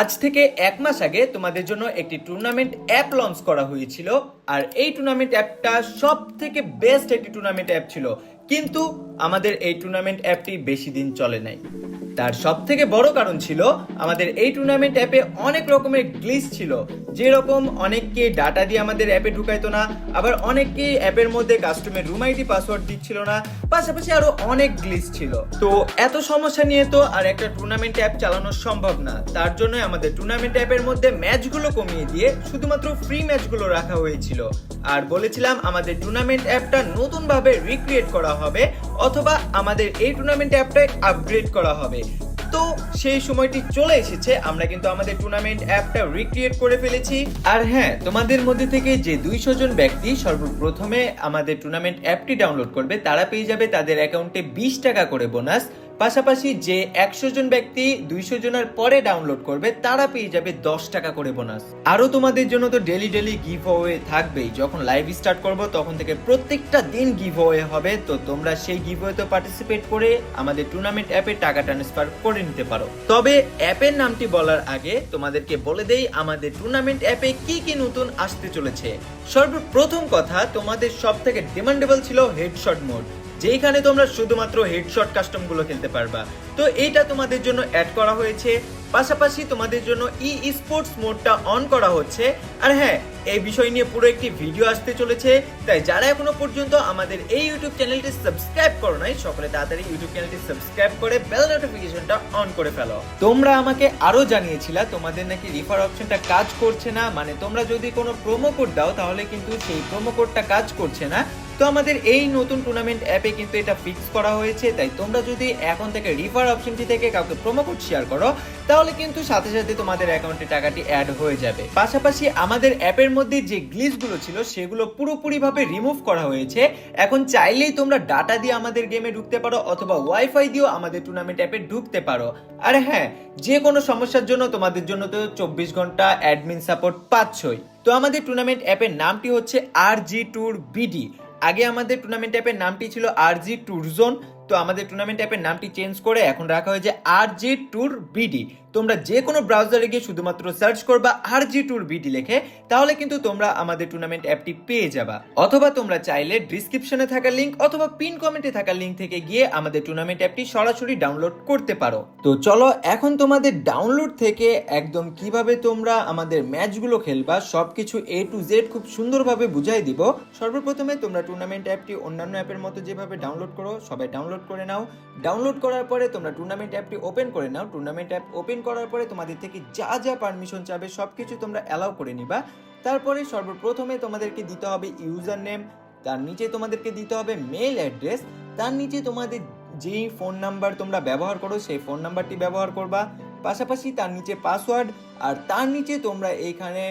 আজ থেকে এক মাস আগে তোমাদের জন্য একটি টুর্নামেন্ট অ্যাপ লঞ্চ করা হয়েছিল, আর এই টুর্নামেন্ট অ্যাপটা সব থেকে বেস্ট একটি টুর্নামেন্ট অ্যাপ ছিল। কিন্তু আমাদের এই টুর্নামেন্ট অ্যাপটি বেশি দিন চলে নাই। তার সব থেকে বড় কারণ ছিল আমাদের এই টুর্নামেন্ট অ্যাপে অনেক রকমের গ্লিচ ছিল। যেরকম অনেককে ডাটা দিয়ে আমাদের অ্যাপে ঢুকাইতো না, আবার অনেককে অ্যাপের মধ্যে কাস্টমের রুম আইডি পাসওয়ার্ড দিচ্ছিল না, পাশাপাশি আরও অনেক গ্লিচ ছিল। তো এত সমস্যা নিয়ে তো আর একটা টুর্নামেন্ট অ্যাপ চালানো সম্ভব না। তার জন্য আমাদের টুর্নামেন্ট অ্যাপের মধ্যে ম্যাচগুলো কমিয়ে দিয়ে শুধুমাত্র ফ্রি ম্যাচগুলো রাখা হয়েছিল। আর বলেছিলাম আমাদের টুর্নামেন্ট অ্যাপটা নতুনভাবে রিক্রিয়েট করা হবে অথবা আমাদের এই টুর্নামেন্ট অ্যাপটাই আপগ্রেড করা হবে। তো সেই সময়টি চলে এসেছে, আমরা কিন্তু আমাদের টুর্নামেন্ট অ্যাপটা রিক্রিয়েট করে ফেলেছি। আর হ্যাঁ তোমাদের মধ্যে থেকে যে দুইশো জন ব্যক্তি সর্বপ্রথমে আমাদের টুর্নামেন্ট অ্যাপটি ডাউনলোড করবে, তারা পেয়ে যাবে তাদের অ্যাকাউন্টে বিশ টাকা করে বোনাস পাশাপাশি যে একশো জন ব্যক্তি দুইশো জনের পরে ডাউনলোড করবে, তারা পেয়ে যাবে দশ টাকা করে বোনাস আরও তোমাদের জন্য তো ডেলি ডেলি গিভ অওয়ে থাকবেই। যখন লাইভ স্টার্ট করব, তখন থেকে প্রত্যেকটা দিন গিভ অওয়ে হবে। তো তোমরা সেই গিভ অওয়েতে পার্টিসিপেট করে আমাদের টুর্নামেন্ট অ্যাপে টাকা ট্রান্সফার করে নিতে পারো। তবে অ্যাপের নামটি বলার আগে তোমাদেরকে বলে দেই, আমাদের টুর্নামেন্ট অ্যাপে কি কি নতুন আসতে চলেছে। সর্বপ্রথম কথা, তোমাদের সব থেকে ডিমান্ডেবল ছিল হেডশট মোড যেখানে তোমরা শুধুমাত্র হেডশট কাস্টমগুলো খেলতে পারবা। তো এইটা তোমাদের জন্য অ্যাড করা হয়েছে। পাশাপাশি তোমাদের জন্য ই স্পোর্টস মোডটা অন করা হচ্ছে। আর হ্যাঁ এই বিষয় নিয়ে পুরো একটি ভিডিও আসতে চলেছে। তাই যারা এখনও পর্যন্ত আমাদের এই ইউটিউব চ্যানেলটি সাবস্ক্রাইব করো নাই, সকলে তাড়াতাড়ি ইউটিউব চ্যানেলটি সাবস্ক্রাইব করে বেল নোটিফিকেশনটা অন করে ফেলো। তোমরা আমাকে আরও জানিয়েছিলা, তোমাদের নাকি রিফার অপশনটা কাজ করছে না। মানে তোমরা যদি কোনো প্রোমো কোড দাও, তাহলে কিন্তু সেই প্রোমো কোডটা কাজ করছে না। তো আমাদের এই নতুন টুর্নামেন্ট অ্যাপে কিন্তু এটা ফিক্স করা হয়েছে, তাই তোমরা যদি এখন থেকে রিফার অপশনটি থেকে কাউকে প্রোমো কোড শেয়ার করো, তাহলে কিন্তু সাথে সাথে তোমাদের অ্যাকাউন্টে টাকাটি অ্যাড হয়ে যাবে। পাশাপাশি আমাদের অ্যাপের মধ্যে যে গ্লিচগুলো ছিল, সেগুলো পুরোপুরিভাবে রিমুভ করা হয়েছে। এখন চাইলেই তোমরা ডাটা দিয়ে আমাদের গেমে ঢুকতে পারো, অথবা ওয়াইফাই দিয়েও আমাদের টুর্নামেন্ট অ্যাপে ঢুকতে পারো। আর হ্যাঁ যে কোনো সমস্যার জন্য তোমাদের জন্য তো চব্বিশ ঘণ্টা অ্যাডমিন সাপোর্ট পাচ্ছই। তো আমাদের টুর্নামেন্ট অ্যাপের নামটি হচ্ছে আর জি ট্যুর বিডি আগে আমাদের টুর্নামেন্ট অ্যাপের নামটি ছিল আর জি ট্যুর জোন তো আমাদের টুর্নামেন্ট অ্যাপের নামটি চেঞ্জ করে এখন রাখা হয়েছে আর জি ট্যুর বিডি তোমরা যে কোনো ব্রাউজারে গিয়ে শুধুমাত্র সার্চ করবা আর জি ট্যুর বিডি লিখে, তাহলে কিন্তু তোমরা আমাদের টুর্নামেন্ট অ্যাপটি পেয়ে যাবা। অথবা তোমরা চাইলে ডিসক্রিপশনে থাকা লিঙ্ক অথবা পিন কমেন্টে থাকা লিঙ্ক থেকে গিয়ে আমাদের টুর্নামেন্ট অ্যাপটি সরাসরি ডাউনলোড করতে পারো। তো চলো, এখন তোমাদের ডাউনলোড থেকে একদম কীভাবে তোমরা আমাদের ম্যাচগুলো খেলবা, সবকিছু এ টু জেড খুব সুন্দরভাবে বুঝাই দিব। সর্বপ্রথমে তোমরা টুর্নামেন্ট অ্যাপটি অন্যান্য অ্যাপের মতো যেভাবে ডাউনলোড করো, সবাই ডাউনলোড করে নাও। ডাউনলোড করার পরে তোমরা টুর্নামেন্ট অ্যাপটি ওপেন করে নাও। টুর্নামেন্ট অ্যাপ ওপেন করার পরে তোমাদের থেকে যা যা পারমিশন চাবে সবকিছু তোমরা অ্যালাউ করে নিবা। তারপরে সর্বপ্রথমে তোমাদেরকে দিতে হবে ইউজার নেম তার নিচে তোমাদেরকে দিতে হবে মেল অ্যাড্রেস তার নিচে তোমাদের যেই ফোন নাম্বার তোমরা ব্যবহার করো, সেই ফোন নাম্বারটি ব্যবহার করবা। পাশাপাশি তার নিচে পাসওয়ার্ড আর তার নিচে তোমরা এইখানে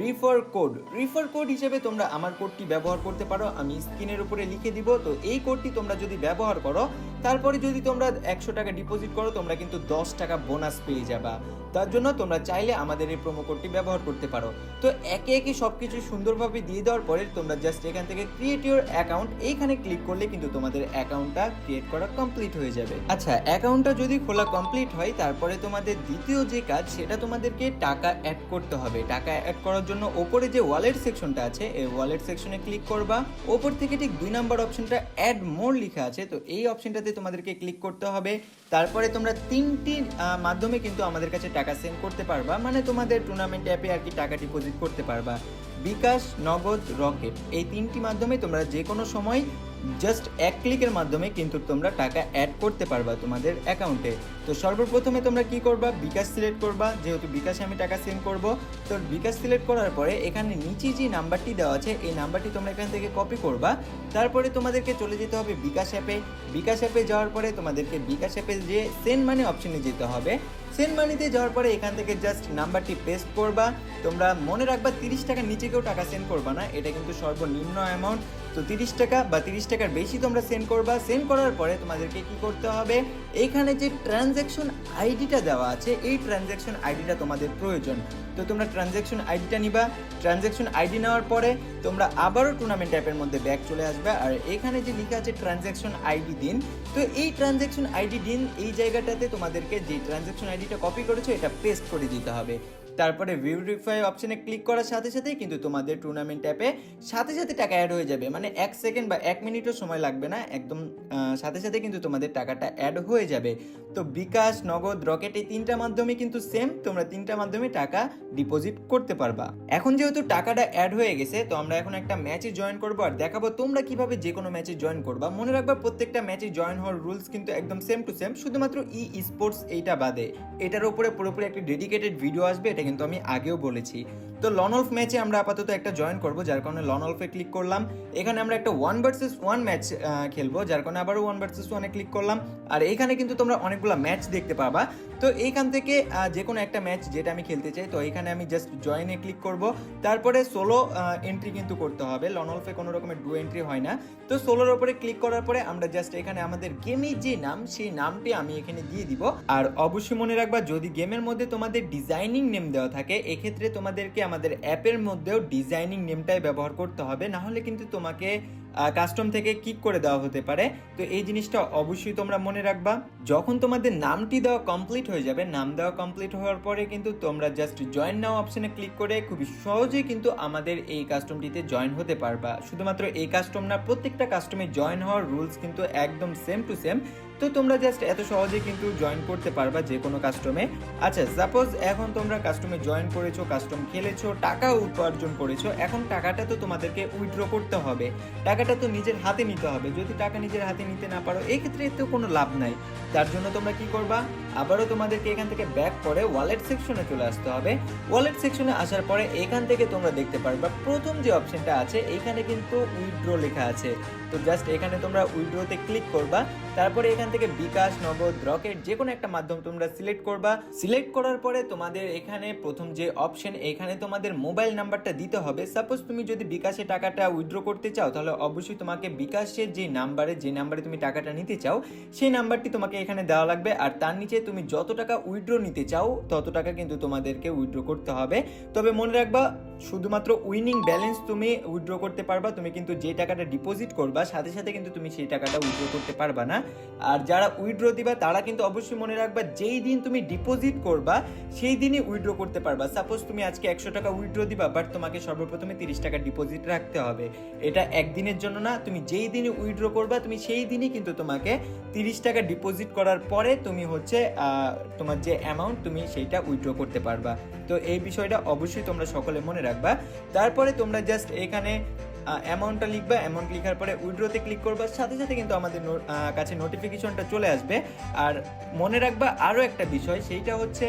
রিফার কোড রিফার কোড হিসেবে তোমরা আমার কোডটি ব্যবহার করতে পারো। আমি স্ক্রিনের উপরে লিখে দিব। তো এই কোডটি তোমরা যদি ব্যবহার করো, তারপরে যদি তোমরা একশো টাকা ডিপোজিট করো, তোমরা কিন্তু দশ টাকা বোনাস পেয়ে যাবা। তার জন্য তোমরা চাইলে আমাদের এই প্রোমো কোডটি ব্যবহার করতে পারো। তো একে একে সব কিছু সুন্দরভাবে দিয়ে দেওয়ার পরে তোমরা জাস্ট এখান থেকে ক্রিয়েট ইউর অ্যাকাউন্ট এইখানে ক্লিক করলে কিন্তু তোমাদের অ্যাকাউন্টটা ক্রিয়েট করা কমপ্লিট হয়ে যাবে। আচ্ছা অ্যাকাউন্টটা যদি খোলা কমপ্লিট হয়, তারপরে তোমাদের দ্বিতীয় যে কাজ, সেটা তোমাদেরকে টাকা অ্যাড করতে হবে। টাকা অ্যাড করার জন্য ওপরে যে ওয়ালেট সেকশনটা আছে, এই ওয়ালেট সেকশনে ক্লিক করবা। ওপর থেকে ঠিক দুই নাম্বার অপশনটা অ্যাড মোর লেখা আছে। তো এই অপশনটাতে তোমাদেরকে ক্লিক করতে হবে। তারপরে তোমরা তিনটি মাধ্যমে কিন্তু আমাদের কাছে টাকা সেন্ড করতে পারবা। মানে তোমাদের টুর্নামেন্ট অ্যাপে আর কি টাকা ডিপোজিট করতে পারবা। বিকাশ, নগদ রকেট এই তিনটি মাধ্যমে তোমরা যে কোনো সময় জাস্ট এক ক্লিকের মাধ্যমে কিন্তু তোমরা টাকা অ্যাড করতে পারবা তোমাদের অ্যাকাউন্টে তো সর্বপ্রথমে তোমরা কি করবা? বিকাশ সিলেক্ট করবা। যেহেতু বিকাশে আমি টাকা সেন্ড করব, তো বিকাশ সিলেক্ট করার পরে এখানে নিচে যে নাম্বারটি দেওয়া আছে, এই নাম্বারটি তোমরা এখান থেকে কপি করবা। তারপরে তোমাদেরকে চলে যেতে হবে বিকাশ অ্যাপে বিকাশ অ্যাপে যাওয়ার পরে তোমাদেরকে বিকাশ অ্যাপে যে সেন্ড মানি অপশনে যেতে হবে সেন্ড মানিতে যাওয়ার পরে এখান থেকে জাস্ট নাম্বারটি পেস্ট করবা। তোমরা মনে রাখবা তিরিশ টাকার নিচে কেউ টাকা সেন্ড করবা না। এটা কিন্তু সর্বনিম্ন অ্যামাউন্ট তো তিরিশ টাকা বা তিরিশ টাকার বেশি তোমরা সেন্ড করবা। সেন্ড করার পরে তোমাদেরকে কি করতে হবে? এইখানে যে ট্রানজ্যাকশন আইডিটা দেওয়া আছে, এই ট্রানজ্যাকশন আইডিটা তোমাদের প্রয়োজন। তো তোমরা ট্রানজ্যাকশন আইডিটা নিবা। ট্রানজ্যাকশন আইডি নেওয়ার পরে তোমরা আবারও টুর্নামেন্ট অ্যাপের মধ্যে ব্যাক চলে আসবে। আর এখানে যে লেখা আছে ট্রানজ্যাকশন আইডি দিন তো এই ট্রানজ্যাকশন আইডি দিন এই জায়গাটাতে তোমাদেরকে যে ট্রানজ্যাকশন আইডিটা আইডিটা কপি করেছ এটা পেস্ট করে দিতে হবে। তারপরে ভিউরিফাই অপশনে ক্লিক করার সাথে সাথেই কিন্তু তোমাদের টুর্নামেন্ট অ্যাপে সাথে সাথে টাকা অ্যাড হয়ে যাবে। মানে এক সেকেন্ড বা এক মিনিটও সময় লাগবে না, একদম সাথে সাথে কিন্তু তোমাদের টাকাটা অ্যাড হয়ে যাবে। তো বিকাশ, নগদ, রকেট এই তিনটা মাধ্যমে কিন্তু সেম তোমরা তিনটা মাধ্যমে টাকা ডিপোজিট করতে পারবা। এখন যেহেতু টাকাটা অ্যাড হয়ে গেছে, তো আমরা এখন একটা ম্যাচে জয়েন করব আর দেখাবো তোমরা কীভাবে যে কোনো ম্যাচে জয়েন করবা। মনে রাখবা প্রত্যেকটা ম্যাচে জয়েন হওয়ার রুলস কিন্তু একদম সেম টু সেম শুধুমাত্র ই স্পোর্টস এইটা বাদে। এটার উপরে পুরোপুরি একটা ডেডিকেটেড ভিডিও আসবে এটা কিন্তু আমি আগেও বলেছি। তো লনলফ ম্যাচে আমরা আপাতত একটা জয়েন করব, যার কারণে লনলফে ক্লিক করলাম। এখানে আমরা একটা ওয়ান ভার্সেস ওয়ান ম্যাচ খেলব, যার কারণে আবারও ওয়ান ভার্সেস ওয়ানে ক্লিক করলাম। আর এখানে কিন্তু তোমরা অনেকগুলো ম্যাচ দেখতে পাবা। তো এইখান থেকে যে কোনো একটা ম্যাচ যেটা আমি খেলতে চাই, তো এখানে আমি জাস্ট জয়েনে ক্লিক করব। তারপরে সোলো এন্ট্রি কিন্তু করতে হবে। লনলফে কোনো রকমের ডু এন্ট্রি হয় না। তো সোলোর ওপরে ক্লিক করার পরে আমরা জাস্ট এখানে আমাদের গেমের যে নাম, সেই নামটি আমি এখানে দিয়ে দিব। আর অবশ্যই মনে রাখবা, যদি গেমের মধ্যে তোমাদের ডিজাইনিং নেম দেওয়া থাকে, এক্ষেত্রে তোমাদেরকে আমাদের অ্যাপের মধ্যেও ডিজাইনিং নেমটাই ব্যবহার করতে হবে না হলে কিন্তু তোমাকে কাস্টম থেকে কিক করে দেওয়া হতে পারে। তো এই জিনিসটা অবশ্যই তোমরা মনে রাখবা। যখন তোমাদের নামটি দেওয়া কমপ্লিট হয়ে যাবে, নাম দেওয়া কমপ্লিট হওয়ার পরে কিন্তু তোমরা জাস্ট জয়েন নাও অপশনে ক্লিক করে খুবই সহজেই কিন্তু আমাদের এই কাস্টমটিতে জয়েন হতে পারবা। শুধুমাত্র এই কাস্টম না, প্রত্যেকটা কাস্টমে জয়েন হওয়ার রুলস কিন্তু একদম সেম টু সেম তো তোমরা জাস্ট এত সহজে কিন্তু জয়েন করতে পারবা যে কোনো কাস্টমে আচ্ছা সাপোজ এখন তোমরা কাস্টমে জয়েন করেছ কাস্টম খেলেছো, টাকা উপার্জন করেছ, এখন টাকাটা তো তোমাদেরকে উইথড্র করতে হবে। টাকাটা তো নিজের হাতে নিতে হবে। যদি টাকা নিজের হাতে নিতে না পারো, এক্ষেত্রে ক্ষেত্রে তো কোনো লাভ নাই। তার জন্য তোমরা কি করবা? আবারও তোমাদেরকে এখান থেকে ব্যাক করে ওয়ালেট সেকশনে চলে আসতে হবে। ওয়ালেট সেকশনে আসার পরে এখান থেকে তোমরা দেখতে পারবা প্রথম যে অপশনটা আছে, এখানে কিন্তু উইথড্র লেখা আছে। তো জাস্ট এখানে তোমরা উইড্রোতে ক্লিক করবা, তারপরে এখান থেকে বিকাশ, নগদ, রকেট যে কোনো একটা মাধ্যম তোমরা সিলেক্ট করবা। সিলেক্ট করার পরে তোমাদের এখানে প্রথম যে অপশন এখানে তোমাদের মোবাইল নাম্বারটা দিতে হবে। সাপোজ তুমি যদি বিকাশে টাকাটা উইথড্র করতে চাও, তাহলে অবশ্যই তোমাকে বিকাশের যে নাম্বারে যে নাম্বারে তুমি টাকাটা নিতে চাও, সেই নাম্বারটি তোমাকে এখানে দেওয়া লাগবে। আর তার নিচে তুমি যত টাকা উইড্রো নিতে চাও, তত টাকা কিন্তু তোমাদেরকে উইড্রো করতে হবে। তবে মনে রাখবা শুধুমাত্র উইনিং ব্যালেন্স তুমি উইথড্র করতে পারবা, তুমি কিন্তু যে টাকাটা ডিপোজিট করবা, সাথে সাথে কিন্তু তুমি সেই টাকাটা উইথড্র করতে পারবা না। আর যারা উইথড্র দিবা, তারা কিন্তু অবশ্যই মনে রাখবা, যেই দিন তুমি ডিপোজিট করবা, সেই দিনই উইথড্র করতে পারবা। সাপোজ তুমি আজকে একশো টাকা উইথড্র দিবা বাট তোমাকে সর্বপ্রথমে তিরিশ টাকা ডিপোজিট রাখতে হবে। এটা একদিনের জন্য না, তুমি যেই দিনই উইথড্র করবা, তুমি সেই দিনই কিন্তু তোমাকে তিরিশ টাকা ডিপোজিট করার পরে তুমি হচ্ছে তোমার যে অ্যামাউন্ট তুমি সেইটা উইথড্র করতে পারবা। তো এই বিষয়টা অবশ্যই তোমরা সকলে মনে রাখবা। তারপরে তোমরা জাস্ট এখানে অ্যামাউন্টটা লিখবা। অ্যামাউন্ট লিখার পরে উইড্রোতে ক্লিক করবা। সাথে সাথে কিন্তু আমাদের কাছে নোটিফিকেশনটা চলে আসবে। আর মনে রাখবা আরও একটা বিষয়, সেইটা হচ্ছে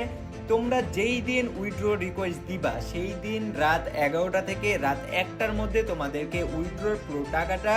তোমরা যেই দিন উইড্রো রিকোয়েস্ট দিবা, সেই দিন রাত এগারোটা থেকে রাত একটার মধ্যে তোমাদেরকে উইড্রোর টাকাটা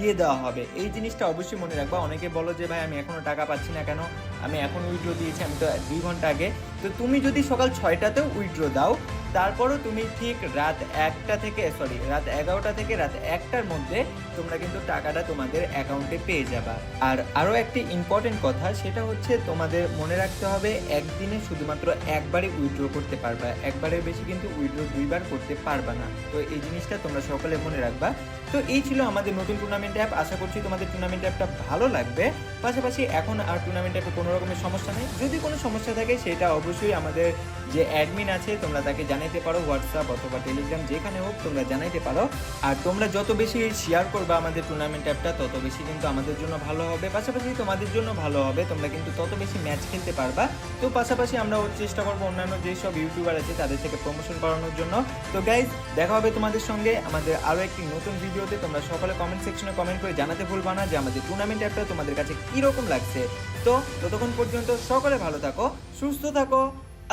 দিয়ে দেওয়া হবে। এই জিনিসটা অবশ্যই মনে রাখবা। অনেকে বলো যে, ভাই, আমি এখনও টাকা পাচ্ছি না কেন? আমি এখন উইড্রো দিয়েছি, আমি তো দুই ঘণ্টা আগে। তো তুমি যদি সকাল ছয়টাতেও উইড্রো দাও, তারপরও তুমি ঠিক রাত একটা থেকে সরি রাত এগারোটা থেকে রাত একটার মধ্যে তোমরা কিন্তু টাকাটা তোমাদের অ্যাকাউন্টে পেয়ে যাবা। আর আরও একটি ইম্পর্টেন্ট কথা, সেটা হচ্ছে তোমাদের মনে রাখতে হবে, একদিনে শুধুমাত্র একবারই উইথড্র করতে পারবা। একবারের বেশি কিন্তু উইথড্র দুইবার করতে পারবা না। তো এই জিনিসটা তোমরা সকলে মনে রাখবা। তো এই ছিল আমাদের নতুন টুর্নামেন্ট অ্যাপ আশা করছি তোমাদের টুর্নামেন্ট অ্যাপটা ভালো লাগবে। পাশাপাশি এখন আর টুর্নামেন্ট অ্যাপে কোনো রকমের সমস্যা নেই। যদি কোনো সমস্যা থাকে, সেটা অবশ্যই আমাদের যে অ্যাডমিন আছে, তোমরা তাকে জানাইতে পারো হোয়াটসঅ্যাপ অথবা টেলিগ্রাম যেখানে হোক তোমরা জানাইতে পারো। আর তোমরা যত বেশি শেয়ার করবে আমাদের টুর্নামেন্ট অ্যাপটা তত বেশি কিন্তু আমাদের জন্য ভালো হবে। পাশাপাশি তোমাদের জন্য ভালো হবে, তোমরা কিন্তু তত বেশি ম্যাচ খেলতে পারবা। তো পাশাপাশি আমরা ওর চেষ্টা করব অন্যান্য যেসব ইউটিউবার আছে, তাদের থেকে প্রমোশন করানোর জন্য। তো গাইজ দেখা হবে তোমাদের সঙ্গে আমাদের আরও একটি নতুন ভিডিওতে তোমরা সকলে কমেন্ট সেকশনে কমেন্ট করে জানাতে ভুলবা না যে আমাদের টুর্নামেন্ট অ্যাপটা তোমাদের কাছে কীরকম লাগছে। তো ততক্ষণ পর্যন্ত সকলে ভালো থাকো, সুস্থ থাকো,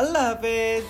আল্লাহ হাফেজ।